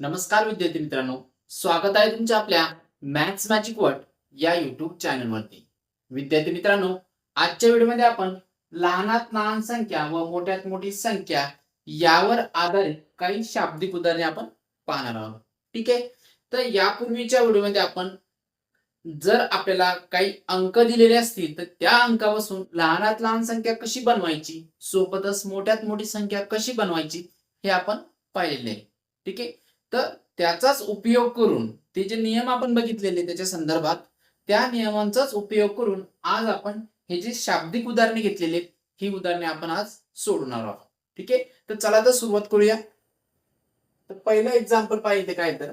नमस्कार विद्यार्थी मित्रांनो. स्वागत आहे तुमच्या आपल्या मॅथ्स मॅजिक वर्ड या युट्यूब चॅनलवरती विद्यार्थी मित्रांनो आजच्या व्हिडिओमध्ये आपण लहानात लहान संख्या व मोठ्यात मोठी संख्या यावर आधारित काही शाब्दिक उदाहरणे आपण पाहणार आहोत. ठीक आहे? तर यापूर्वीच्या व्हिडिओमध्ये आपण जर आपल्याला काही अंक दिलेले असतील तर त्या अंकापासून लहानात लहान संख्या कशी बनवायची सोबतच मोठ्यात मोठी संख्या कशी बनवायची हे आपण पाहिलेले आहे. ठीक आहे? तर त्याचाच उपयोग करून ते जे नियम आपण बघितलेले त्याच्या संदर्भात त्या नियमांचाच उपयोग करून आज आपण हे जे शाब्दिक उदाहरणे घेतलेले ही उदाहरणे आपण आज सोडणार आहोत. ठीक आहे? तर चला तर सुरुवात करूया. तर पहिलं एक्झाम्पल पाहिजे काय तर?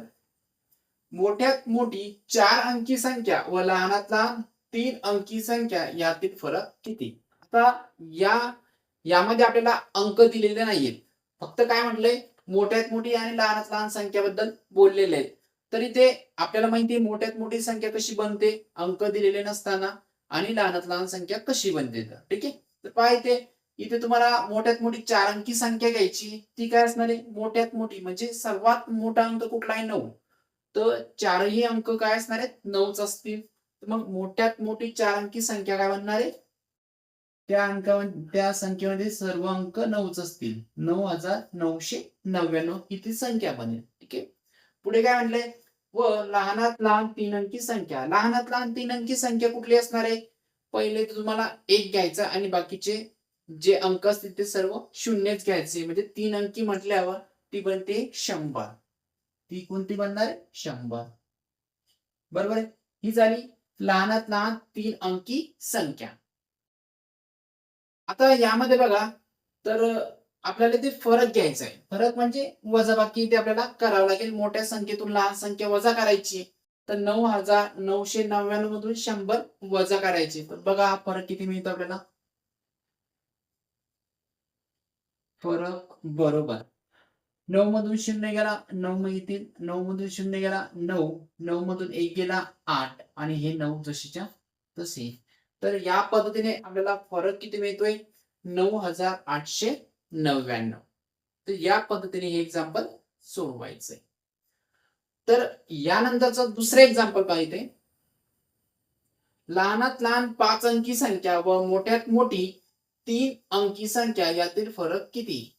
मोठ्यात मोठी चार अंकी संख्या व लहानात लहान तीन अंकी संख्या यातील फरक किती? आता या यामध्ये आपल्याला अंक दिलेले नाहीयेत. फक्त काय म्हटलंय? मोठ्यात मोठी आणि लहानात लहान संख्याबद्दल बोललेले आहेत. तर इथे आपल्याला माहिती आहे मोठ्यात मोठी संख्या कशी बनते? अंक दिलेले नसताना आणि लहानात लहान संख्या कशी बनते? तर ठीक आहे? तर पहा इथे इथे तुम्हाला मोठ्यात मोठी चार अंकी संख्या घ्यायची. ती काय असणार आहे? मोठ्यात मोठी म्हणजे सर्वात मोठा अंक कुठला आहे? नऊ. तर चारही अंक काय असणार आहेत? नऊच असतील. मग मोठ्यात मोठी चार अंकी संख्या काय बनणार आहे? त्या अंका त्या संख्येमध्ये सर्व अंक नऊच असतील. नऊ हजार नऊशे नव्याण्णव ही ती संख्या बनेल? ठीक आहे? पुढे काय म्हटलंय? व लहानात लहान तीन अंकी संख्या. लहानात लहान तीन अंकी संख्या कुठली असणार आहे? पहिले तुम्हाला एक घ्यायचा आणि बाकीचे जे अंक असतील ते सर्व शून्यच घ्यायचे. म्हणजे तीन अंकी म्हटल्यावर ती बनते शंभर. ती कोणती बनणार शंभर. बरोबर ही झाली लहानात लहान तीन अंकी संख्या. आता यामध्ये बघा तर आपल्याला ते फरक घ्यायचा आहे. फरक म्हणजे वजाबाकी ते आपल्याला करावं लागेल. मोठ्या संख्येतून लहान संख्या वजा करायची. तर नऊ हजार नऊशे नव्याण्णव मधून शंभर वजा करायचे. तर बघा हा फरक किती मिळतो आपल्याला. फरक बरोबर. नऊ मधून शून्य गेला नऊ मिळतील नऊ मधून शून्य गेला नऊ. नऊ मधून एक गेला आठ. आणि हे नऊ जशीच्या तसे तर या पद्धतीने आपल्याला फरक किती मिळतोय? नऊ हजार आठशे नव्याण्णव. तर या पद्धतीने हे एक्झाम्पल सोडवायचंय. तर यानंतरचं दुसरं एक्झाम्पल पाहिजे लहानात लहान पाच अंकी संख्या व मोठ्यात मोठी तीन अंकी संख्या यातील फरक किती?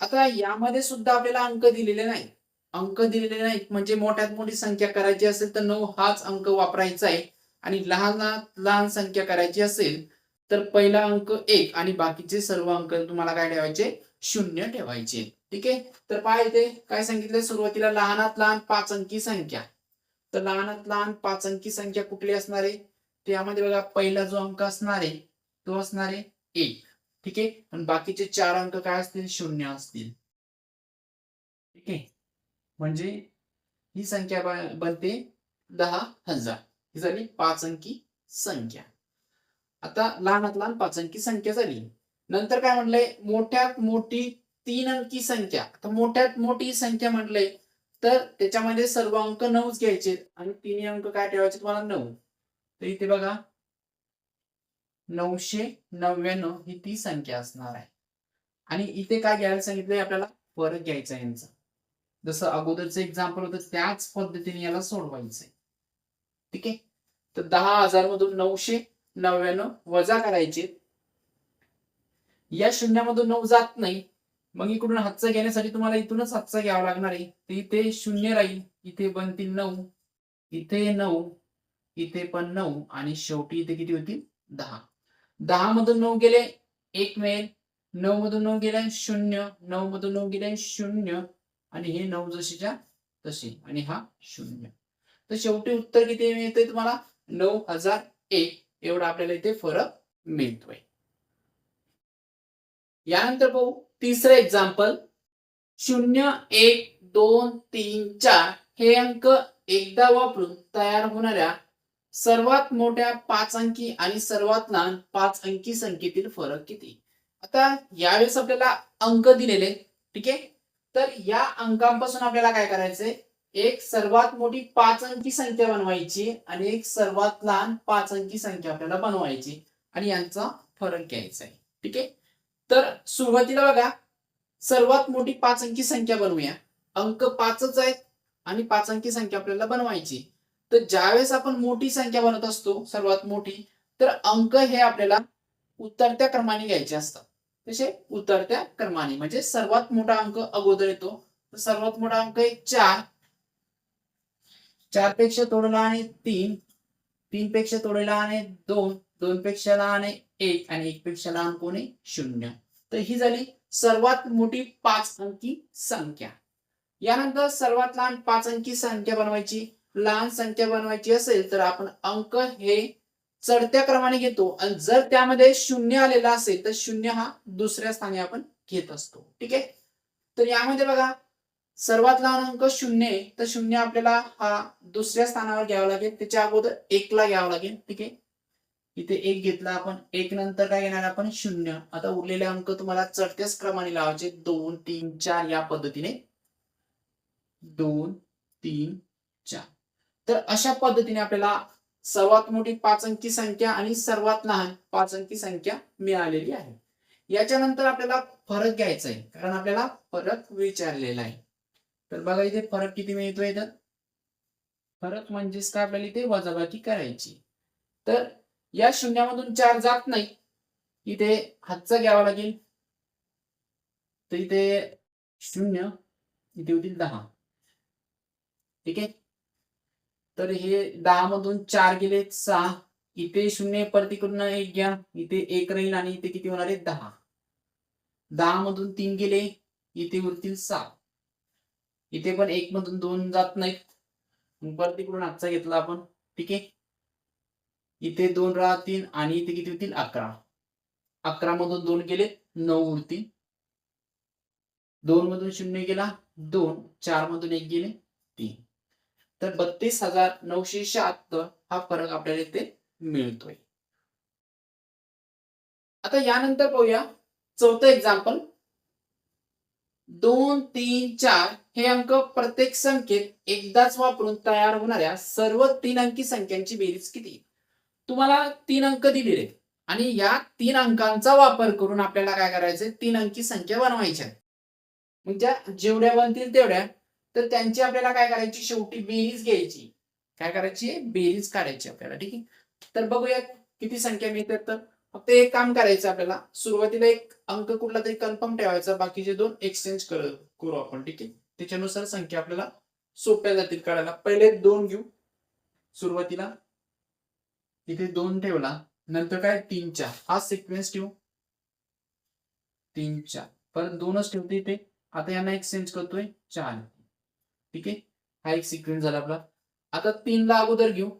आता यामध्ये सुद्धा आपल्याला अंक दिलेले नाही अंक दिलेले नाहीत म्हणजे मोठ्यात मोठी संख्या करायची असेल तर नऊ हाच अंक वापरायचा आहे. आणि लहान लहान संख्या करायची असेल तर पहिला अंक एक आणि बाकीचे सर्व अंक तुम्हाला काय ठेवायचे? शून्य ठेवायचे. ठीक आहे? तर पहा इथे काय सांगितलं सुरुवातीला लहानात लहान पाच अंकी संख्या. तर लहानात लहान पाच अंकी संख्या कुठली असणार आहे? त्यामध्ये बघा पहिला जो अंक असणार आहे तो असणार आहे एक. ठीक आहे? आणि बाकीचे चार अंक काय असतील? शून्य असतील. ठीक आहे? म्हणजे ही संख्या बनते दहा हजार. ही झाली पाच अंकी संख्या. आता लहानात लहान पाच अंकी संख्या झाली. नंतर काय म्हटलंय मोठ्यात मोठी तीन अंकी संख्या. आता मोठ्यात मोठी संख्या म्हटलंय तर त्याच्यामध्ये सर्व अंक नऊच घ्यायचे आणि तिन्ही अंक काय ठेवायचे तुम्हाला? नऊ. तर इथे बघा नऊशे नव्याण्णव ही ती संख्या असणार आहे. आणि इथे काय घ्यायला सांगितलंय आपल्याला? फरक घ्यायचा यांचा. जसं अगोदरचं एक्झाम्पल होतं त्याच पद्धतीने याला सोडवायचंय. ठीक आहे? तर दहा हजार मधून नऊशे नव्याण्णव वजा करायचे. या शून्यामधून नऊ जात नाही. मग इकडून हातचा घेण्यासाठी तुम्हाला इथूनच हातचा घ्यावा लागणार आहे. तर इथे शून्य राहील इथे बनतील नऊ इथे नऊ इथे पण नऊ आणि शेवटी इथे किती होतील? दहा. दहा मधून नऊ गेले एक मिळेल. नऊ मधून नऊ गेले शून्य. नऊ मधून नऊ गेले शून्य. आणि हे नऊ जशीच्या तशी. आणि हा शून्य. तर शेवटी उत्तर किती मिळते तुम्हाला? नऊ हजार एक. एवढा आपल्याला इथे फरक मिळतोय. यानंतर पाहू तिसरं एक्झाम्पल शून्य एक दोन तीन चार हे अंक एकदा वापरून तयार होणाऱ्या सर्वात मोठ्या पाच अंकी आणि सर्वात लहान पाच अंकी संख्येतील फरक किती? आता यावेळेस आपल्याला अंक दिलेले ठीक आहे? तर या अंकांपासून आपल्याला काय करायचंय? एक सर्वात मोठी पाच अंकी संख्या बनवायची आणि एक सर्वात लहान पाच अंकी संख्या आपल्याला बनवायची आणि यांचा फरक घ्यायचा आहे. ठीक आहे? तर सुरुवातीला बघा सर्वात मोठी पाच अंकी संख्या बनवूया. अंक पाचच आहेत आणि पाच अंकी संख्या आपल्याला बनवायची. तर ज्यावेळेस आपण मोठी संख्या बनवत असतो सर्वात मोठी तर अंक हे आपल्याला उतरत्या क्रमाने घ्यायचे असतात. तसे उतरत्या क्रमाने. म्हणजे सर्वात मोठा अंक अगोदर येतो. तर सर्वात मोठा अंक एक चार चारपेक्षा थोडं लहान आहे तीन तीन पेक्षा थोडे लहान आहे दोन दोन पेक्षा लहान आहे एक आणि एक पेक्षा लहान कोण आहे? शून्य. तर ही झाली सर्वात मोठी पाच अंकी संख्या. यानंतर सर्वात लहान पाच अंकी संख्या बनवायची. लहान संख्या बनवायची असेल तर आपण अंक हे चढत्या क्रमाने घेतो. आणि जर त्यामध्ये शून्य आलेला असेल तर शून्य हा दुसऱ्या स्थानी आपण घेत असतो. ठीक आहे? तर यामध्ये बघा सर्वात लहान अंक शून्य आहे. तर शून्य आपल्याला हा दुसऱ्या स्थानावर घ्यावा लागेल. त्याच्या अगोदर एकला घ्यावा लागेल. ठीक आहे? इथे एक घेतला आपण. एक नंतर काय घेणार आपण? शून्य. आता उरलेले अंक तुम्हाला चढत्याच क्रमाने लावायचे. दोन तीन चार या पद्धतीने. दोन तीन चार. तर अशा पद्धतीने आपल्याला सर्वात मोठी पाच अंकी संख्या आणि सर्वात लहान पाच अंकी संख्या मिळालेली आहे. याच्यानंतर आपल्याला फरक घ्यायचा आहे. कारण आपल्याला फरक विचारलेला आहे. तर बघा इथे फरक किती मिळतो येतात फरक म्हणजेच काय आपल्याला इथे वजाबाकी करायची. तर या शून्यामधून चार जात नाही. इथे हातचा घ्यावा लागेल. तर इथे शून्य इथे होतील दहा. ठीक आहे? तर हे दहा मधून चार गेले सहा. इथे शून्य प्रतिकडून एक घ्या. इथे एक राहील आणि इथे किती होणार आहे? दहा. दहा मधून तीन गेले इथे उरतील सात. इथे पण एक मधून दोन जात नाहीत. परत तिकडून आजचा घेतला आपण. ठीक आहे? इथे दोन राहतील आणि इथे किती होतील? अकरा. अकरा मधून दोन गेले नऊ उरतील. दोन मधून शून्य गेला दोन. चार मधून एक गेले तीन. तर बत्तीस हजार नऊशे शहात्तर हा फरक आपल्याला इथे मिळतोय. आता यानंतर पाहूया चौथं एक्झाम्पल दोन तीन चार हे अंक प्रत्येक संख्येत एकदाच वापरून तयार होणाऱ्या सर्व तीन अंकी संख्यांची बेरीज किती? तुम्हाला तीन अंक दिलेले आणि या तीन अंकांचा वापर करून आपल्याला काय करायचंय? तीन अंकी संख्या बनवायच्या मग त्या जेवढ्या बनतील तेवढ्या. तर त्यांची आपल्याला काय करायची? शेवटी बेरीज घ्यायची. काय करायची? बेरीज काढायची आपल्याला ठीक आहे? तर बघूया किती संख्या मिळतात तर. फक्त एक काम करायचं आपल्याला. सुरुवातीला एक अंक कुठला तरी कन्फर्म ठेवायचा. बाकीचे दोन एक्सचेंज करू आपण ठीक आहे? त्याच्यानुसार संख्या आपल्याला सोप्या जातील काढायला पहिले दोन घेऊ. सुरुवातीला तिथे दोन ठेवला. नंतर काय? तीन चार. हा सिक्वेन्स ठेवू. तीन चार. परत दोनच ठेवते इथे. आता यांना एक्सचेंज करतोय चार. ठीक आहे? हा एक सिक्वेन्स झाला आपला. आता तीनला अगोदर घेऊ.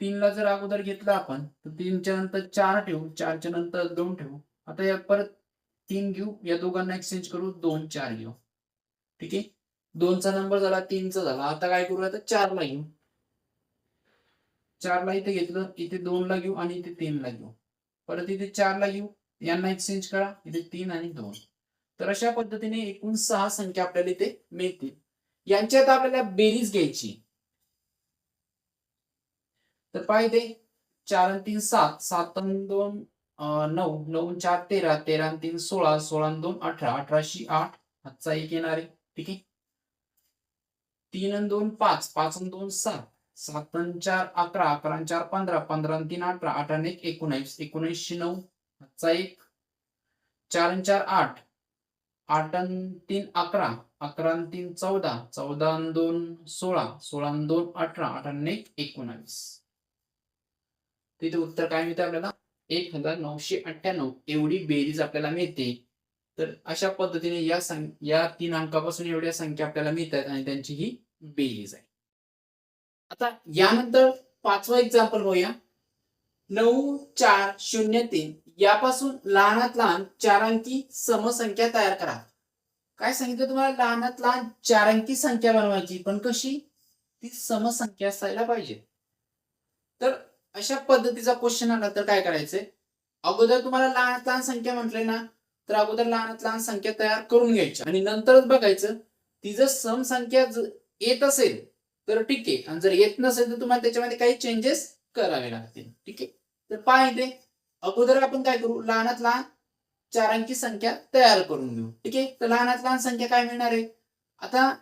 तीनला जर अगोदर घेतला आपण तर तीनच्या नंतर चार ठेवू चारच्या नंतर दोन ठेवू. आता या परत तीन घेऊ या दोघांना एक्सचेंज करू दोन चार घेऊ. ठीक आहे? दोनचा नंबर झाला तीनचा झाला. आता काय करू आता चारला घेऊ. चारला इथे घेतलं इथे दोनला घेऊ आणि इथे तीनला घेऊ. परत इथे चारला घेऊ यांना एक्सचेंज करा इथे तीन आणि दोन. तर अशा पद्धतीने एकूण सहा संख्या आपल्याला इथे मिळतील. यांच्यात आपल्याला बेरीज घ्यायची. तर पाहिजे चार आणि तीन सात. सात दोन नऊ. नऊ चार तेरा. तेरा तीन सोळा. सोळा दोन अठरा. अठराशे आठ. आजचा एक येणार आहे. ठीक आहे? तीन दोन पाच. पाच दोन सात. सात चार अकरा. अकरा चार पंधरा. पंधरा तीन अठरा. अठरा एक एकोणावीस एकोणीसशे नऊ. आजचा एक. चार चार आठ. आठ तीन अकरा. अकरा तीन चौदा. चौदा दोन सोळा. सोळा दोन अठरा. अठरा एक एकोणावीस. तिथे उत्तर काय मिळते आपल्याला? एक हजार नऊशे अठ्ठ्याण्णव एवढी बेरीज आपल्याला मिळते. तर अशा पद्धतीने या सं या तीन अंकापासून एवढ्या संख्या आपल्याला मिळतात आणि त्यांची ही बेरीज आहे. आता यानंतर पाचवा एक्झाम्पल बघूया. नऊ चार शून्य तीन. यापासून लहानात लहान चार अंकी समसंख्या तयार करा. काय सांगितलं तुम्हाला? लहानात लहान चार अंकी संख्या बनवायची. पण कशी? ती समसंख्या असायला पाहिजे. तर अशा पद्धतीचा क्वेश्चन आला तर काय करायचंय? अगोदर तुम्हाला लहानात लहान संख्या म्हटले ना तर अगोदर लहानात लहान संख्या तयार करून घ्यायची. आणि नंतरच बघायचं ती जर सम संख्या येत असेल तर ठीक आहे. आणि जर येत नसेल तर तुम्हाला त्याच्यामध्ये काही चेंजेस करावे लागतील. ठीक आहे? तर पहा अगोदर आपण काय करू? लहानात लहान चार अंकी संख्या तयार करून घेऊ. ठीक आहे? तर लहानात लहान संख्या काय मिळणार आहे? आता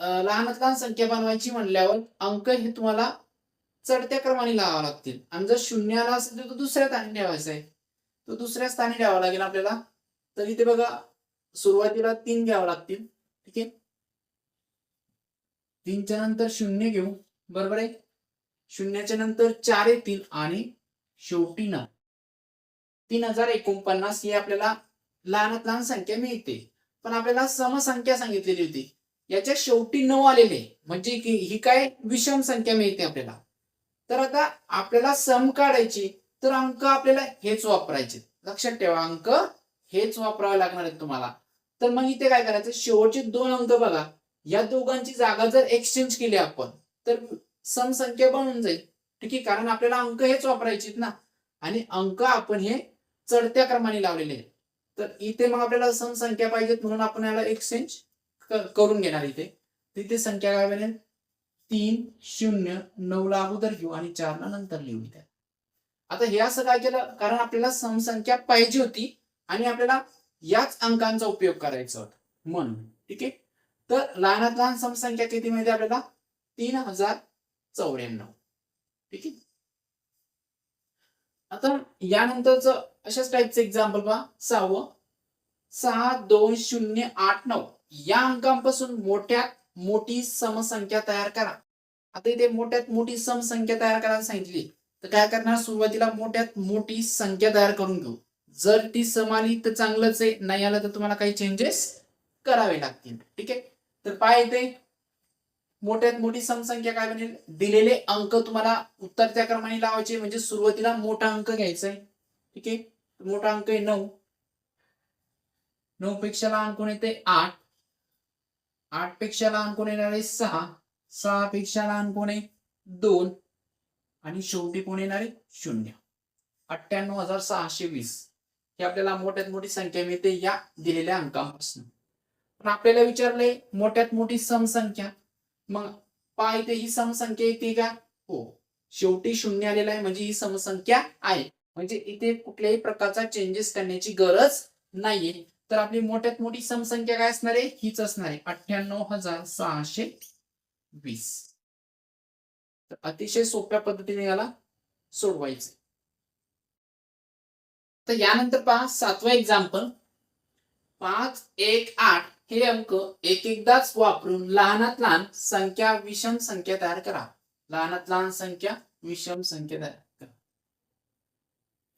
लहानात लहान संख्या बनवायची म्हणल्यावर अंक हे तुम्हाला चढत्या क्रमाने लावावं लागतील. आणि जर शून्याला असेल तर तो दुसऱ्या स्थानी ठेवायचा आहे. तो दुसऱ्या स्थानी ठेवावा लागेल आपल्याला. तर इथे बघा सुरुवातीला तीन घ्यावं लागतील. ठीक आहे? तीनच्या नंतर शून्य घेऊ. बरोबर आहे? शून्याच्या नंतर चार येतील आणि शेवटी ना तीन हजार एकोणपन्नास ही आपल्याला लहानात लहान संख्या मिळते. पण आपल्याला समसंख्या सांगितलेली होती. याच्या शेवटी नऊ आलेले म्हणजे की ही काय विषम संख्या मिळते आपल्याला. तर आता आपल्याला सम काढायची तर अंक आपल्याला हेच वापरायचे. लक्षात ठेवा अंक हेच वापरावे लागणार आहेत तुम्हाला. तर मग इथे काय करायचं? शेवटचे दोन अंक बघा. या दोघांची जागा जर एक्सचेंज केली आपण तर सम संख्या बनून जाईल. ठीक आहे? कारण आपल्याला अंक हेच वापरायचे ना. आणि अंक आपण हे चढत्या क्रमाने लावलेले आहेत. तर इथे मग आपल्याला सम संख्या पाहिजेत म्हणून आपण याला एक्सचेंज करून घेणार इथे. तिथे संख्या काय बनेल? तीन शून्य नऊला अगोदर घेऊ आणि चार ला नंतर लिहू इथे. आता हे असं काय केलं? कारण आपल्याला समसंख्या पाहिजे होती आणि आपल्याला याच अंकांचा उपयोग करायचा होता. म्हणून ठीक आहे? तर लहानात लहान समसंख्या किती माहिती आपल्याला? तीन हजार चौऱ्याण्णव. ठीक आहे? आता यानंतरच अशाच टाईपचं एक्झाम्पल पहा. सहावं. सहा दोन शून्य आठ नऊ. या अंकांपासून मोठ्या मोठी समसंख्या तयार करा. आता इथे मोठ्यात मोठी समसंख्या तयार करायला सांगितली. तर काय करणार? सुरुवातीला मोठ्यात मोठी संख्या तयार करून घेऊ. जर ती सम आली तर चांगलंच आहे. नाही आलं तर तुम्हाला काही चेंजेस करावे लागतील. ठीक आहे? तर पाय येते मोठ्यात मोठी समसंख्या काय म्हणजे दिलेले अंक तुम्हाला उत्तर त्या क्रमाने लावायचे. म्हणजे सुरुवातीला मोठा अंक घ्यायचा आहे ठीक आहे? मोठा अंक आहे नऊ. नऊ पेक्षा लहान कोण येते आठ. आठपेक्षा लहान कोण येणार आहे? सहा. सहा पेक्षा लहान कोण आहे? दोन. आणि शेवटी कोण येणार आहे? शून्य. अठ्ठ्याण्णव हजार सहाशे वीस. ही आपल्याला मोठ्यात मोठी संख्या मिळते या दिलेल्या अंकापासून. पण आपल्याला विचारलंय मोठ्यात मोठी समसंख्या. मग पाहिजे ही समसंख्या येते का? हो. शेवटी शून्य आलेला आहे म्हणजे ही समसंख्या आहे. म्हणजे इथे कुठल्याही प्रकारचा चेंजेस करण्याची गरज नाहीये. तर आपली मोठ्यात मोठी समसंख्या काय असणार आहे? हीच असणार आहे. अठ्ठ्याण्णव हजार सहाशे वीस. तर अतिशय सोप्या पद्धतीने याला सोडवायचं तर यानंतर पहा सातवा एक्झाम्पल पाच एक आठ हे अंक एक एकदाच वापरून लहानात लहान संख्या विषम संख्या तयार करा. लहानात लहान संख्या विषम संख्या तयार करा.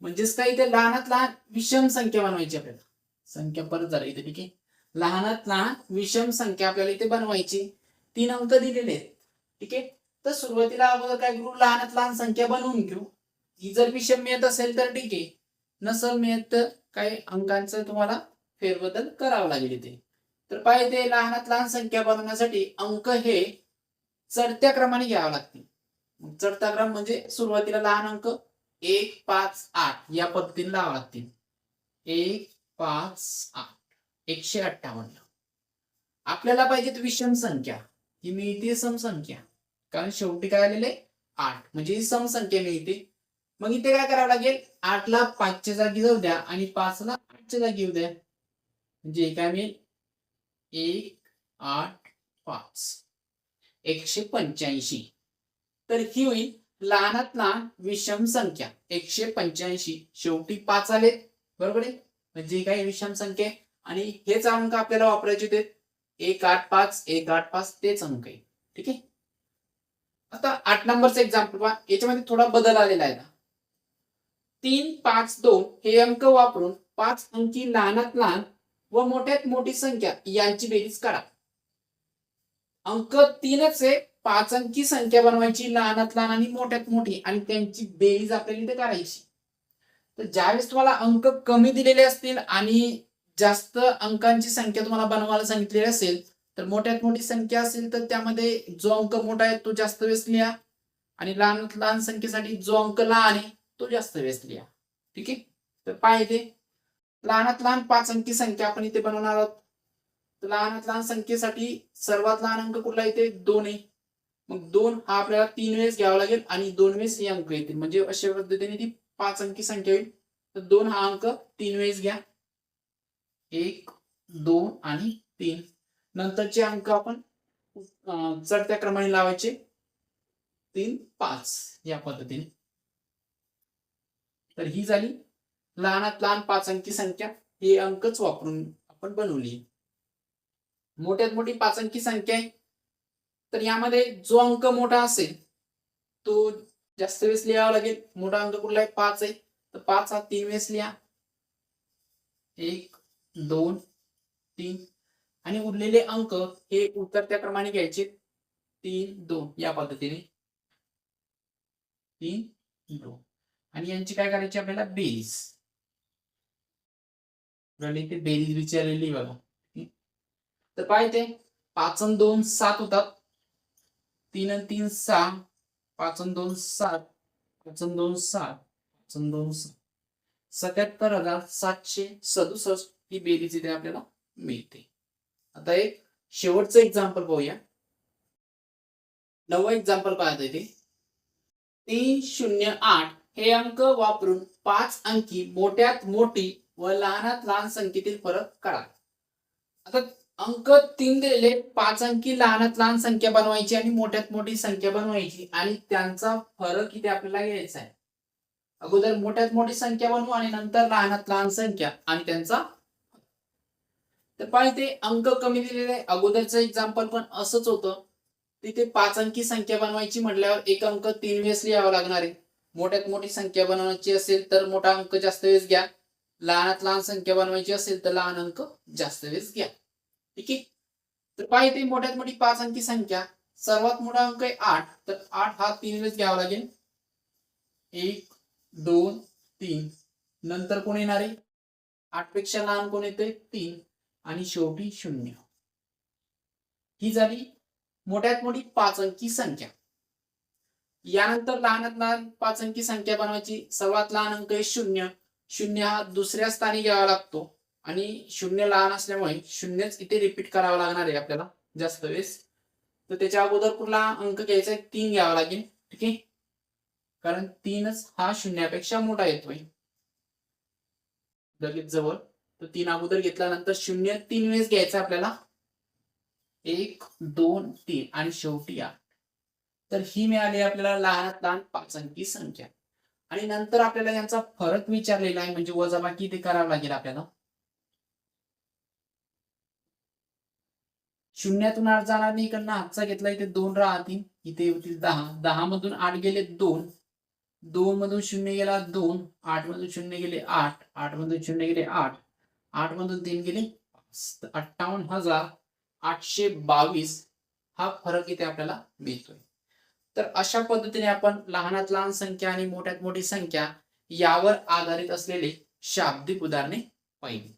म्हणजेच काय इथे? लहानात लहान विषम संख्या बनवायची आपल्याला. संख्या परत झाली इथे ठीक आहे? लहानात लहान विषम संख्या आपल्याला इथे बनवायची. तीन अंक दिलेले आहेत ठीक आहे? तर सुरुवातीला अगोदर काय करू? लहानात लहान संख्या बनवून घेऊ. ही जर विषम मिळत असेल तर ठीक आहे. नसल मिळत तर काही अंकांचं तुम्हाला फेरबदल करावा लागेल इथे. तर पाहिजे लहानात लहान संख्या बनवण्यासाठी अंक हे चढत्या क्रमाने घ्यावे लागतील. मग चढता क्रम म्हणजे सुरुवातीला लहान अंक एक पाच आठ या पद्धतीने लावा लागतील. एक पाच आठ. एकशे अठ्ठावन्न. आपल्याला पाहिजेत विषम संख्या. ही मिळते समसंख्या. कारण शेवटी काय आलेले आठ. म्हणजे ही समसंख्या मिळते. मग इथे काय करावं लागेल? आठला पाचच्या जागी जाऊ द्या आणि पाचला आठच्या जागी येऊ द्या. म्हणजे काय मिळेल? एक आठ पाच. एकशे पंच्याऐंशी. तर ही होईल लहानात लहान विषम संख्या. एकशे पंच्याऐंशी. शेवटी पाच आले बरोबर आहे? म्हणजे काही काय विषम संख्या आहे. आणि हेच अंक आपल्याला वापरायचे होते. एक आठ पाच एक आठ पाच तेच अंक आहे. ठीक आहे? आता आठ नंबरचं एक्झाम्पल पहा. याच्यामध्ये थोडा बदल आलेला आहे ना. तीन पाच दोन हे अंक वापरून पाच अंकी लहानात लहान व मोठ्यात मोठी संख्या यांची बेरीज काढा. अंक तीनच आहे. पाच अंकी संख्या बनवायची लहानात लहान आणि मोठ्यात मोठी आणि त्यांची बेरीज आपल्याला इथे करायची तर ज्यावेळेस तुम्हाला अंक कमी दिलेले असतील आणि जास्त अंकांची संख्या तुम्हाला बनवायला सांगितलेली असेल तर मोठ्यात मोठी संख्या असेल तर त्यामध्ये जो अंक मोठा आहे तो जास्त वेळेस लिहा. आणि लहान लहान संख्येसाठी जो अंक लहान आहे तो जास्त वेळेस लिहा. ठीक आहे? तर पाहिजे. लहानात लहान पाच अंकी संख्या आपण इथे बनवणार आहोत. तर लहानात लहान संख्येसाठी सर्वात लहान अंक कुठला येते दोन आहे. मग दोन हा आपल्याला तीन वेळेस घ्यावा लागेल आणि दोन वेळेस हे अंक येतील. म्हणजे अशा पद्धतीने ती पाच अंकी संख्या होईल. तर दोन हा अंक तीन वेळेस घ्या. एक दोन आणि तीन. नंतरचे अंक आपण चढत्या क्रमाने लावायचे. तीन पाच या पद्धतीने. तर ही झाली लहानात लहान पाच अंकी संख्या. हे अंकच वापरून आपण बनवली. मोठ्यात मोठी पाच अंकी संख्या आहे. तर यामध्ये जो अंक मोठा असेल तो जास्त वेळेस लिहावं लागेल. मोठा अंक कुठला आहे? पाच आहे. तर पाच हा तीन वेळेस लिहा. एक दोन तीन. आणि उरलेले अंक हे उतरत्या क्रमाने घ्यायचे. तीन दोन. या पद्धतीने. तीन दोन. आणि यांची काय करायची आपल्याला? बेरीज. आपल्याला इथे बेरीज विचारलेली बघा. तर पाहिजे पाच दोन सात होतात. तीन आणि तीन सहा. पाच दोन सात पाच दोन सात पाच दोन सात. सत्याहत्तर हजार सातशे सदुसष्ट ही बेरीज इथे आपल्याला मिळते. आता एक शेवटचं एक्झाम्पल पाहूया. नवं एक्झाम्पल पाहता इथे तीन शून्य आठ हे अंक वापरून पाच अंकी मोठ्यात मोठी व लहानात लहान संख्येतील फरक करा आता अंक तीन दिलेले पाच अंकी लहानात लहान संख्या बनवायची आणि मोठ्यात मोठी संख्या बनवायची. आणि त्यांचा फरक इथे आपल्याला घ्यायचा आहे. अगोदर मोठ्यात मोठी संख्या बनवू आणि नंतर लहानात लहान संख्या आणि त्यांचा तर पाहिजे अंक कमी दिलेले आहे. अगोदरचं एक्झाम्पल पण असंच होतं. तिथे पाच अंकी संख्या बनवायची म्हटल्यावर एक अंक तीन वेळेस लिहावा लागणार आहे. मोठ्यात मोठी संख्या बनवायची असेल तर मोठा अंक जास्त वेळेस घ्या. लहानात लहान संख्या बनवायची असेल तर लहान अंक जास्त वेळेस घ्या. ठीक आहे? तर पाहिजे मोठ्यात मोठी पाच अंकी संख्या. सर्वात मोठा अंक आहे आठ. तर आठ हा तीन वेळेस घ्यावा लागेल. एक दोन तीन. नंतर कोण येणार आहे? आठपेक्षा लहान कोण येते तीन. आणि शेवटी शून्य. ही झाली मोठ्यात मोठी पाच अंकी संख्या. यानंतर लहानात लहान पाच अंकी संख्या बनवायची. सर्वात लहान अंक आहे शून्य. शून्य हा दुसऱ्या स्थानी घ्यावा लागतो. आणि शून्य लहान असल्यामुळे शून्यच इथे रिपीट करावं लागणार आहे आपल्याला जास्त वेळेस. तर त्याच्या अगोदर कुठला अंक घ्यायचा आहे? तीन घ्यावा लागेल ठीक आहे? कारण तीनच हा शून्यापेक्षा मोठा येतोय. लगेच जवळ. तर तीन अगोदर घेतल्यानंतर शून्य तीन वेळेस घ्यायचं आपल्याला. एक दोन तीन आणि शेवटी आठ. तर ही मिळाली आपल्याला लहानात लहान पाच अंकी संख्या. आणि नंतर आपल्याला यांचा फरक विचारलेला आहे म्हणजे वजाबाकी ते करावं लागेल आपल्याला. शून्यातून आठ जाणार नाही इकडनं. आजचा घेतला इथे दोन राहतील. इथे होतील दहा. दहा मधून आठ गेले दोन. दोन मधून शून्य गेला दोन. आठ मधून शून्य गेले आठ. आठ मधून शून्य गेले आठ. आठ मधून तीन गेले अठ्ठावन्न हजार आठशे बावीस हा फरक इथे आपल्याला मिळतोय. तर अशा पद्धतीने आपण लहानात लहान संख्या आणि मोठ्यात मोठी संख्या यावर आधारित असलेले शाब्दिक उदाहरणे पाहिली.